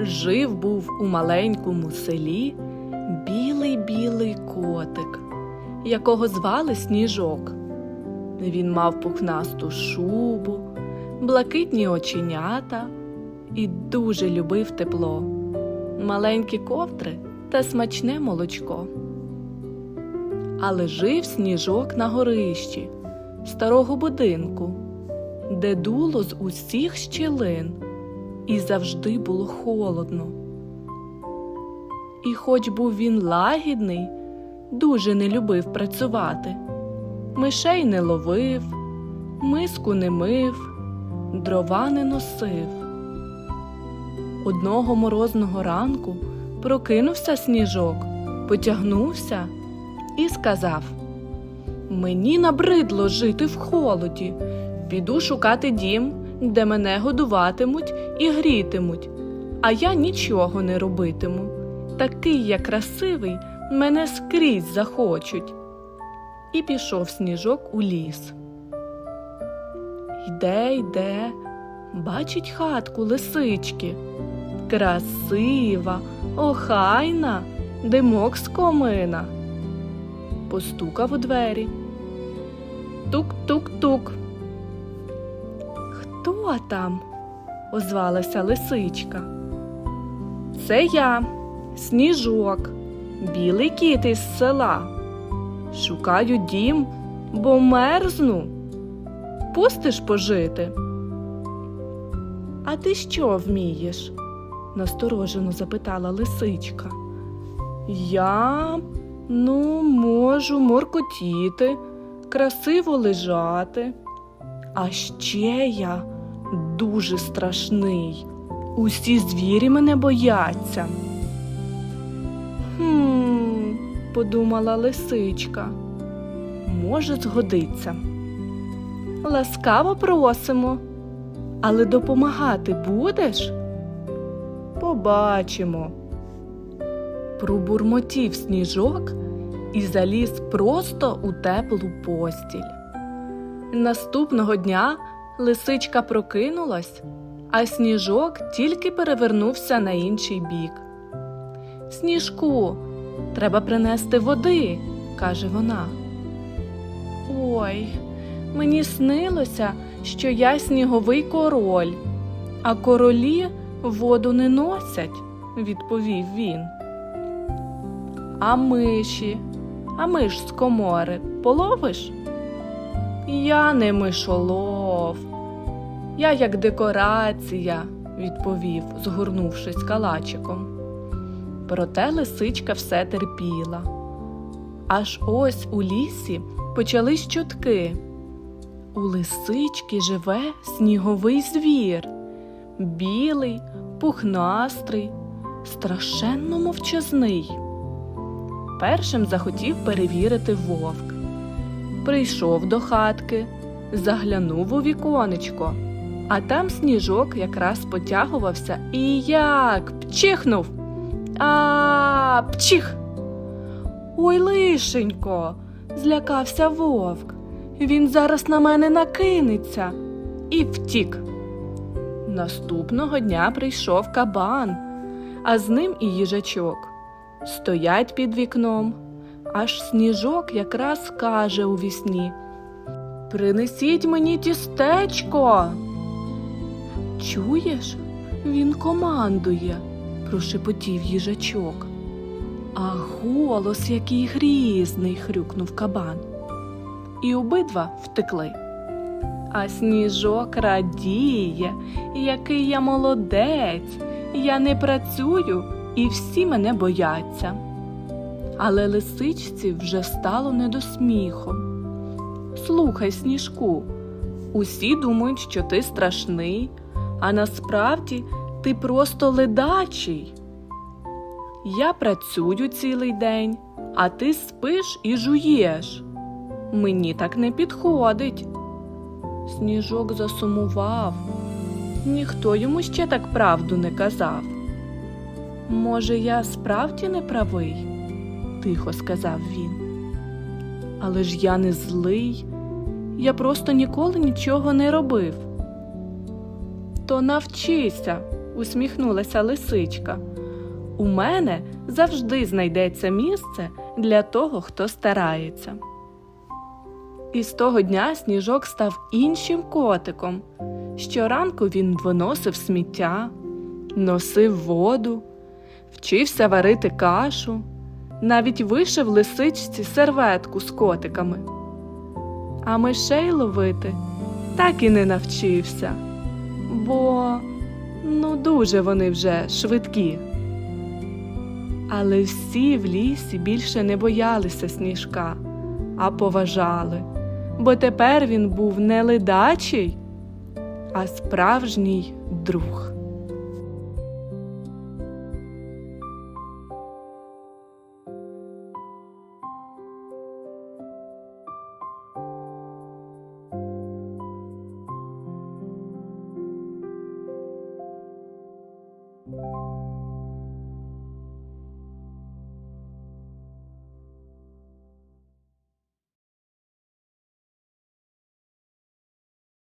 Жив був у маленькому селі білий білий котик, якого звали Сніжок. Він мав пухнасту шубу, блакитні оченята і дуже любив тепло, маленькі ковдри та смачне молочко. Але жив сніжок на горищі старого будинку, де дуло з усіх щілин, і завжди було холодно. І хоч був він лагідний, дуже не любив працювати, мишей не ловив, миску не мив, дрова не носив. Одного морозного ранку прокинувся сніжок, потягнувся і сказав Мені набридло жити в холоді. Піду шукати дім, де мене годуватимуть і грітимуть, а я нічого не робитиму. Такий я красивий, мене скрізь захочуть. І пішов сніжок у ліс. Йде, йде, бачить хатку лисички. Красива, охайна, димок з комина. Постукав у двері. Тук-тук-тук. Там? озвалася лисичка. Це я, сніжок, білий кіт із села. Шукаю дім, бо мерзну. Пустиш пожити. А ти що вмієш? насторожено запитала лисичка. Я ну, можу моркотіти, красиво лежати. А ще я дуже страшний. Усі звірі мене бояться. Хм, подумала лисичка. Може, згодиться. Ласкаво просимо, але допомагати будеш? Побачимо. Пробурмотів сніжок і заліз просто у теплу постіль. Наступного дня лисичка прокинулась, а сніжок тільки перевернувся на інший бік. Сніжку, треба принести води, каже вона. Ой, мені снилося, що я сніговий король, а королі воду не носять, відповів він. А миші, а миш з комори половиш? Я не мишолов. Я як декорація, відповів, згорнувшись калачиком. Проте лисичка все терпіла. Аж ось у лісі почались чутки. У лисички живе сніговий звір, білий, пухнастрий, страшенно мовчазний. Першим захотів перевірити вовк. Прийшов до хатки, заглянув у віконечко, а там сніжок якраз потягувався і як пчихнув. А пчих. Ой, лишенько, злякався вовк. Він зараз на мене накинеться і втік. Наступного дня прийшов кабан, а з ним і їжачок. Стоять під вікном, аж сніжок якраз каже у вісні Принесіть мені тістечко. Чуєш? Він командує, прошепотів їжачок. А голос який грізний, хрюкнув кабан. І обидва втекли. А сніжок радіє, який я молодець, я не працюю, і всі мене бояться. Але лисичці вже стало не до сміху. Слухай, сніжку, усі думають, що ти страшний, а насправді ти просто ледачий. Я працюю цілий день, а ти спиш і жуєш. Мені так не підходить. Сніжок засумував. Ніхто йому ще так правду не казав. Може, я справді не правий, тихо сказав він. Але ж я не злий, я просто ніколи нічого не робив. То навчися, усміхнулася лисичка. У мене завжди знайдеться місце для того, хто старається. І з того дня сніжок став іншим котиком. Щоранку він виносив сміття, носив воду, вчився варити кашу, навіть вишив лисичці серветку з котиками. А мишей ловити так і не навчився, бо ну дуже вони вже швидкі. Але всі в лісі більше не боялися сніжка, а поважали, бо тепер він був не ледачий, а справжній друг. you